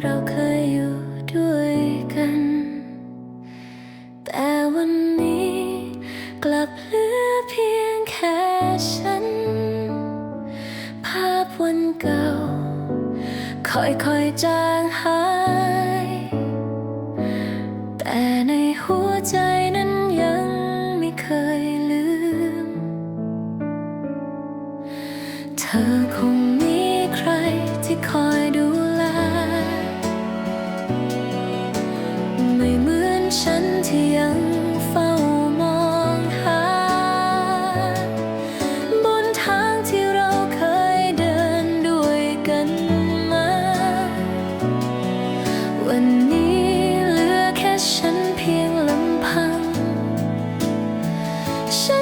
เราเคยอยู่ด้วยกัน แต่วันนี้กลับเหลือเพียงแค่ฉัน ภาพวันเก่า ค่อยๆจางหาย แต่ในหัวใจ ยังเฝ้ามองหา บนทางที่เราเคยเดินด้วยกันมา วันนี้เหลือแค่ฉันเพียงลำพังฉัน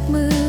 giấc mơ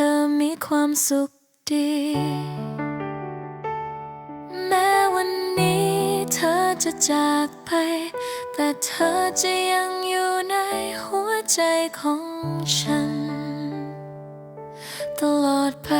ธอมีความสุขดี แม้วันนี้เธอจะจากไป แต่เธอจะยังอยู่ในหัวใจของฉัน ตลอดไป